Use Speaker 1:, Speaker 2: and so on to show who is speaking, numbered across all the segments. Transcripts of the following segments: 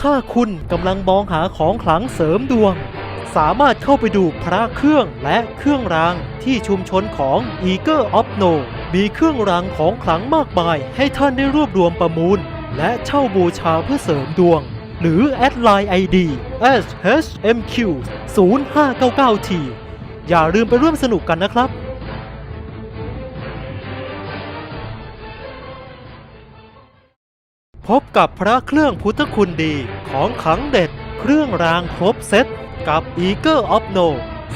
Speaker 1: ถ้าคุณกำลังมองหาของขลังเสริมดวง สามารถเข้าไปดูพระเครื่องและเครื่องรางที่ชุมชนของ e a g e of No มีเครื่องรางของขลังมากมายให้ท่านได้รวบรวมประมูล และเช่าบูชาเพื่อเสริมดวง หรือแอดไลน์ ID shmq 0599t อย่าลืมไปร่วมสนุกกันนะครับ พบกับพระเครื่องพุทธคุณดีของขังเด็ด เครื่องรางครบเซตกับ e a g e of No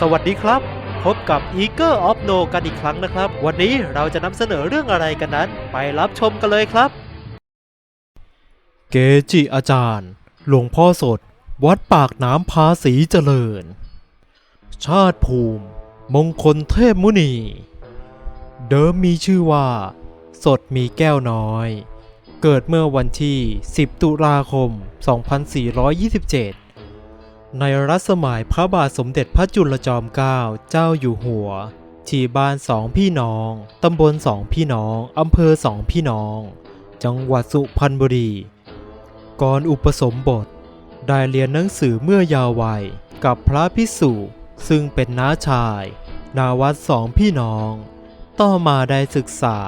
Speaker 1: สวัสดีครับ พบกับ e a g e of No กันอีกครั้งนะครับ วันนี้เราจะนำเสนอเรื่องอะไรกันนั้น ไปรับชมกันเลยครับ เกจิอาจารย์ หลวงพ่อสด วัดปากน้ำภาษีเจริญ ชาติภูมิ มงคลเทพมุนี เดิมมีชื่อว่า สดมีแก้วน้อย เกิดเมื่อวันที่ 10 ตุลาคม 2427 ในรัชสมัยพระบาทสมเด็จพระจุลจอมเกล้าเจ้าอยู่หัว ที่บ้านสองพี่น้อง ตำบลสองพี่น้อง อำเภอสองพี่น้อง จังหวัดสุพรรณบุรี ก่อนอุปสมบท ได้เรียนหนังสือเมื่อยาววัยกับพระพิสุซึ่งเป็นน้าชาย นาวัดสองพี่น้อง ต่อมาได้ศึกษา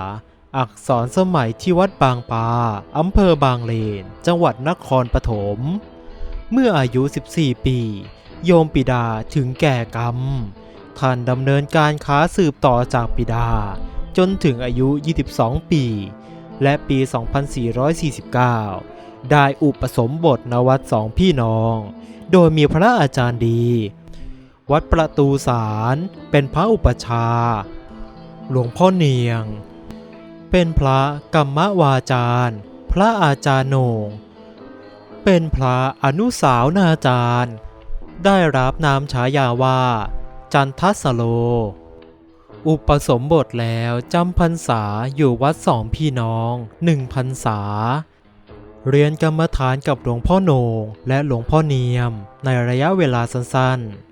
Speaker 1: อักษรสมัยที่วัดบางปาอำเภอบางเลน จังหวัดนครปฐม เมื่ออายุ 14 ปี โยมปิดาถึงแก่กรรม ท่านดำเนินการค้าสืบต่อจากปิดา จนถึงอายุ 22 ปี และปี 2449 ได้อุปสมบทนวัดสองพี่น้อง โดยมีพระอาจารย์ดี วัดประตูสารเป็นพระอุปชา หลวงพ่อเนียง เป็นพระกรรมวาจารย์ พระอาจารย์โหนงเป็นพระอนุสาวนาจารย์ ได้รับนามฉายาว่า จันทสโล อุปสมบทแล้วจำพรรษาอยู่วัดสองพี่น้องหนึ่งพรรษา เรียนกรรมฐานกับหลวงพ่อโหนงและหลวงพ่อเนียมในระยะเวลาสั้นๆ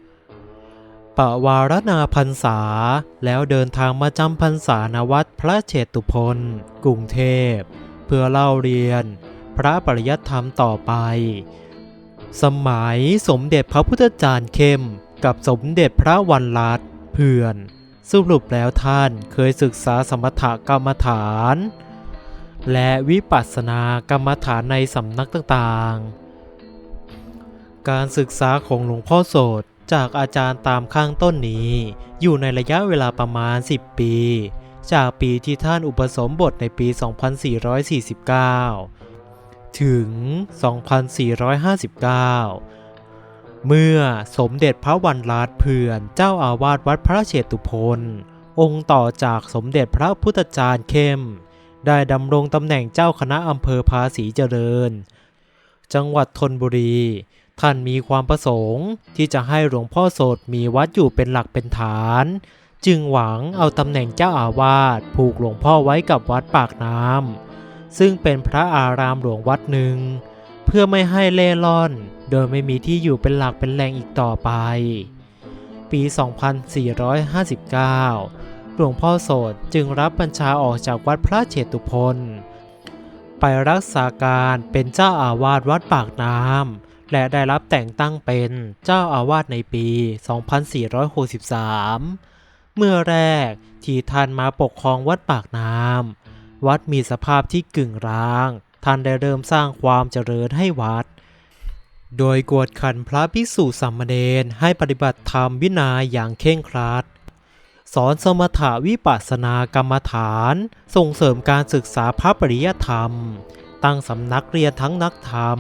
Speaker 1: ปวารณาพรรษา แล้วเดินทางมาจำพรรษาณวัดพระเชตุพนกรุงเทพ เพื่อเล่าเรียน พระปริยัติธรรมต่อไป สมัยสมเด็จพระพุทธจารย์เข้ม กับสมเด็จพระวันรัตเพื่อน สรุปแล้วท่านเคยศึกษาสมถกรรมฐาน และวิปัสสนากรรมฐานในสำนักต่างๆ การศึกษาของหลวงพ่อโสด จากอาจารย์ตามข้างต้นนี้ อยู่ในระยะเวลาประมาณ 10 ปี จากปีที่ท่านอุปสมบทในปี 2449 ถึง 2459 เมื่อสมเด็จพระวันรัตเพื่อนเจ้าอาวาสวัดพระเชตุพนองค์ต่อจากสมเด็จพระพุทธจารย์เข้ม ได้ดำรงตำแหน่งเจ้าคณะอำเภอภาษีเจริญ จังหวัดธนบุรี ท่านมีความประสงค์ ที่จะให้หลวงพ่อโสดมีวัดอยู่เป็นหลักเป็นฐาน จึงหวังเอาตำแหน่งเจ้าอาวาสผูกหลวงพ่อไว้กับวัดปากน้ำซึ่งเป็นพระอารามหลวงวัดหนึ่ง เพื่อไม่ให้เล่ร่อน โดยไม่มีที่อยู่เป็นหลักเป็นแหล่งอีกต่อไป ปี 2459 หลวงพ่อโสดจึงรับบัญชาออกจากวัดพระเชตุพนไปรักษาการเป็นเจ้าอาวาสวัดปากน้ำ และได้รับแต่งตั้งเป็นเจ้าอาวาสในปี 2463 เมื่อแรกที่ท่านมาปกครองวัดปากน้ำวัดมีสภาพที่กึ่งร้าง ท่านได้เริ่มสร้างความเจริญให้วัด โดยกวดขันพระภิกษุสามเณรให้ปฏิบัติธรรมวินัยอย่างเคร่งครัดสอนสมถาวิปัสสนากรรมฐาน ส่งเสริมการศึกษาพระปริยธรรม ตั้งสำนักเรียนทั้งนักธรรม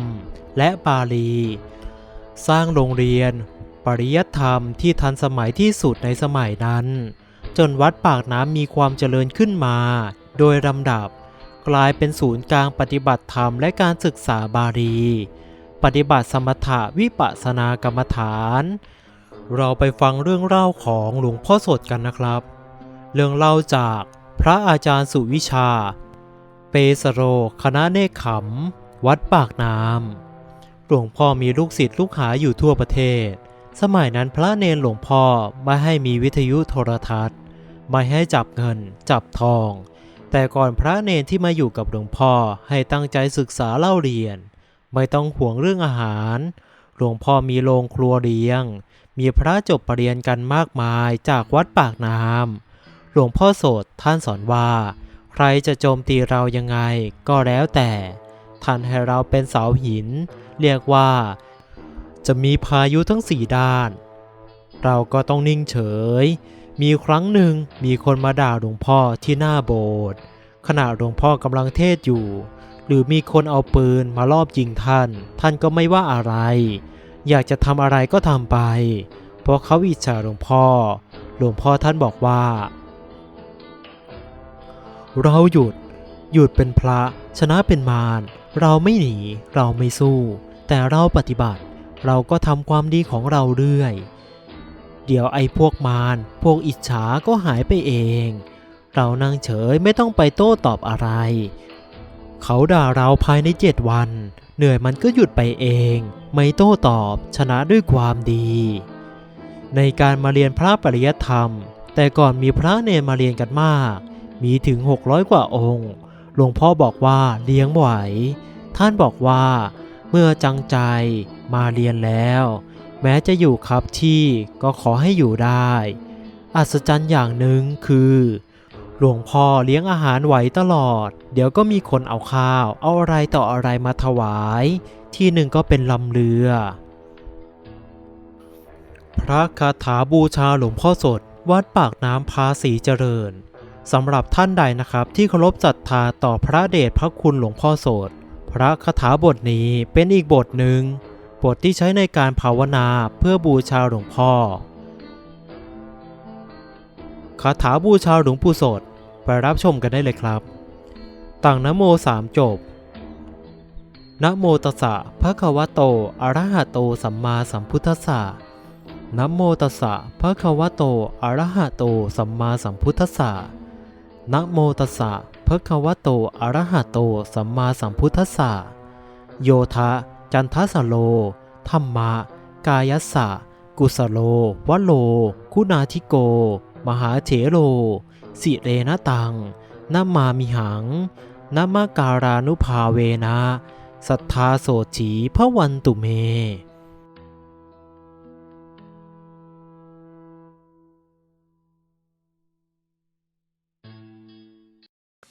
Speaker 1: และบาลี สร้างโรงเรียน ปริยธรรมที่ทันสมัยที่สุดในสมัยนั้น จนวัดปากน้ำมีความเจริญขึ้นมา โดยลำดับกลายเป็นศูนย์กลางปฏิบัติธรรมและการศึกษาบาลี ปฏิบัติสมถะวิปัสสนากรรมฐาน เราไปฟังเรื่องเล่าของหลวงพ่อสดกันนะครับ เรื่องเล่าจากพระอาจารย์สุวิชา เปสโร คณะเนคขม วัดปากน้ำหลวงพ่อมีลูกศิษย์ลูกหาอยู่ทั่วประเทศ สมัยนั้นพระเนรหลวงพ่อไม่ให้มีวิทยุโทรทัศน์ ไม่ให้จับเงิน จับทอง แต่ก่อนพระเนรที่มาอยู่กับหลวงพ่อให้ตั้งใจศึกษาเล่าเรียน ไม่ต้องห่วงเรื่องอาหาร หลวงพ่อมีโรงครัวเลี้ยง มีพระจบปรริญญากันมากมายจากวัดปากน้ำหลวงพ่อโสดท่านสอนว่า ใครจะโจมตีเรายังไงก็แล้วแต่ท่านให้เราเป็นเสาหิน เรียกว่า จะมีพายุทั้งสี่ด้าน เราก็ต้องนิ่งเฉย มีครั้งหนึ่งมีคนมาด่าหลวงพ่อที่หน้าโบสถ์ขณะหลวงพ่อกำลังเทศอยู่ หรือมีคนเอาปืนมาลอบยิงท่าน ท่านก็ไม่ว่าอะไร อยากจะทำอะไรก็ทำไป เพราะเขาอิจฉาหลวงพ่อ หลวงพ่อท่านบอกว่า เราหยุด หยุดเป็นพระ ชนะเป็นมาร เราไม่หนี เราไม่สู้ แต่เราปฏิบัติ เราก็ทำความดีของเราเรื่อย เดี๋ยวไอ้พวกมาร พวกอิจฉาก็หายไปเอง เรานั่งเฉยไม่ต้องไปโต้ตอบอะไร เขาด่าเราภายในเจ็ดวัน เหนื่อยมันก็หยุดไปเอง ไม่โต้ตอบ ชนะด้วยความดี ในการมาเรียนพระปริยธรรม แต่ก่อนมีพระเนรมาเรียนกันมาก มีถึง 600 กว่าองค์ หลวงพ่อบอกว่าเลี้ยงไหว ท่านบอกว่า เมื่อจังใจมาเรียนแล้ว แม้จะอยู่ครับที่ก็ขอให้อยู่ได้ อัศจรรย์อย่างหนึ่งคือ หลวงพ่อเลี้ยงอาหารไหวตลอด เดี๋ยวก็มีคนเอาข้าว เอาอะไรต่ออะไรมาถวาย ที่หนึ่งก็เป็นลำเรือ พระคาถาบูชาหลวงพ่อสดวัดปากน้ำภาษีเจริญ สำหรับท่านใดนะครับที่เคารพศรัทธาต่อพระเดชพระคุณหลวงพ่อโสดพระคาถาบทนี้เป็นอีกบทหนึ่ง บทที่ใช้ในการภาวนาเพื่อบูชาหลวงพ่อคาถาบูชาหลวงปู่โสดไปรับชมกันได้เลยครับตั้งนโมสามจบนะโมตัสสะภะคะวะโต อะระหะโต สัมมาสัมพุทธัสสะนะโมตัสสะภะคะวะโต อะระหะโต สัมมาสัมพุทธัสสะ นะโมตัสสะภะคะวะโต อะระหะโต สัมมาสัมพุทธัสสะ โยทะ จันทสโล ธรรมะ กายัสสะ กุสโล วะโล คุณาธิโก มหาเถโร สิเรนะตังนามามิหังนามาการานุภาเวนะ สัทธาโสถีพระวันตุเม